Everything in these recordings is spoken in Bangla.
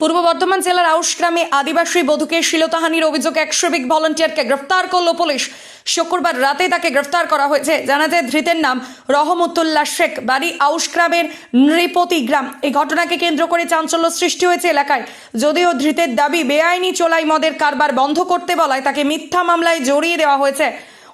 পূর্ব বর্ধমান জেলার আউশ গ্রামে আদিবাসী বধূকে শিলতাহানির অভিযোগ এক শ্রমিক ভলান্টিয়ারকে গ্রেফতার করল পুলিশ। শুক্রবার রাতে তাকে গ্রেফতার করা হয়েছে। জানা যায়, ধৃতের নাম রহমতুল্লাহ শেখ। বাড়ি আউশ গ্রামের নৃপতি গ্রাম। এই ঘটনাকে কেন্দ্র করে চাঞ্চল্য সৃষ্টি হয়েছে এলাকায়। যদিও ধৃতের দাবি বেআইনি চোলাই মদের কারবার বন্ধ করতে বলায় তাকে মিথ্যা মামলায় জড়িয়ে দেওয়া হয়েছে।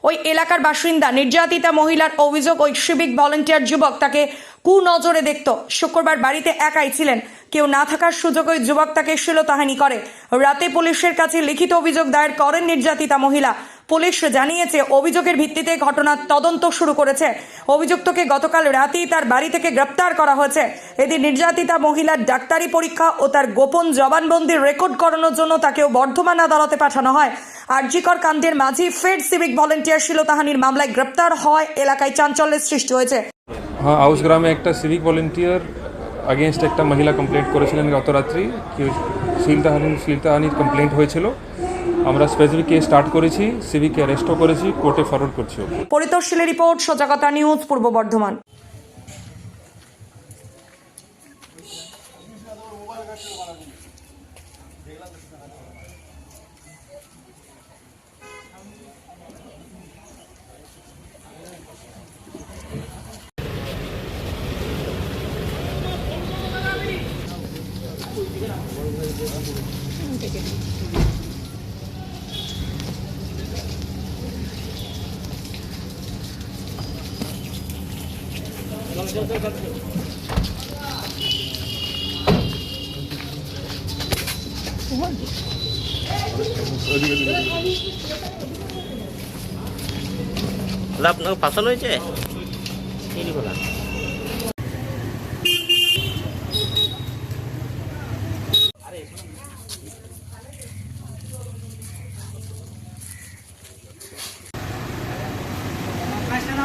ওই এলাকার বাসিন্দা নির্যাতিতা মহিলার অভিযোগ ওই সিভিক ভলেন্টিয়ার যুবক তাকে কুনজরে দেখত। শুক্রবার বাড়িতে একাই ছিলেন। কেউ না থাকার সুযোগে ওই যুবক তাকে শ্লীলতাহানি করে। রাতে পুলিশের কাছে লিখিত অভিযোগ দায়ের করেন নির্যাতিতা মহিলা। পুলিশ জানিয়েছে, অভিযোগের ভিত্তিতে ঘটনার তদন্ত শুরু করেছে। অভিযুক্তকে গতকাল রাতেই তার বাড়ি থেকে গ্রেপ্তার করা হয়েছে। এদিন নির্যাতিতা মহিলার ডাক্তারি পরীক্ষা ও তার গোপন জবানবন্দি রেকর্ড করানোর জন্য তাকেও বর্ধমান আদালতে পাঠানো হয়। আরজিকর কাণ্ডের মাঝি ফেড সিভিক ভলেন্টিয়ার শিলতাহানির মামলায় গ্রেপ্তার হওয়ায় এলাকায় চাঞ্চল্যের সৃষ্টি হয়েছে। হ্যাঁ আউস গ্রামে একটা সিভিক ভলেন্টিয়ার আগেনস্ট একটা মহিলা কমপ্লেন্ট করেছিলেন গত রাত্রি শিলতাহানি শিলতাহানির কমপ্লেন্ট হয়েছিল। আমরা স্পেসিফিক কেস স্টার্ট করেছি সিভিকে অ্যারেস্টও করেছি কোর্টে ফরওয়ার্ড করছি ওকে। পরিতোষিলের রিপোর্ট সজাগতা নিউজ পূর্ব বর্ধমান। আপনাকে ফাঁসানো হয়েছে? এই বলা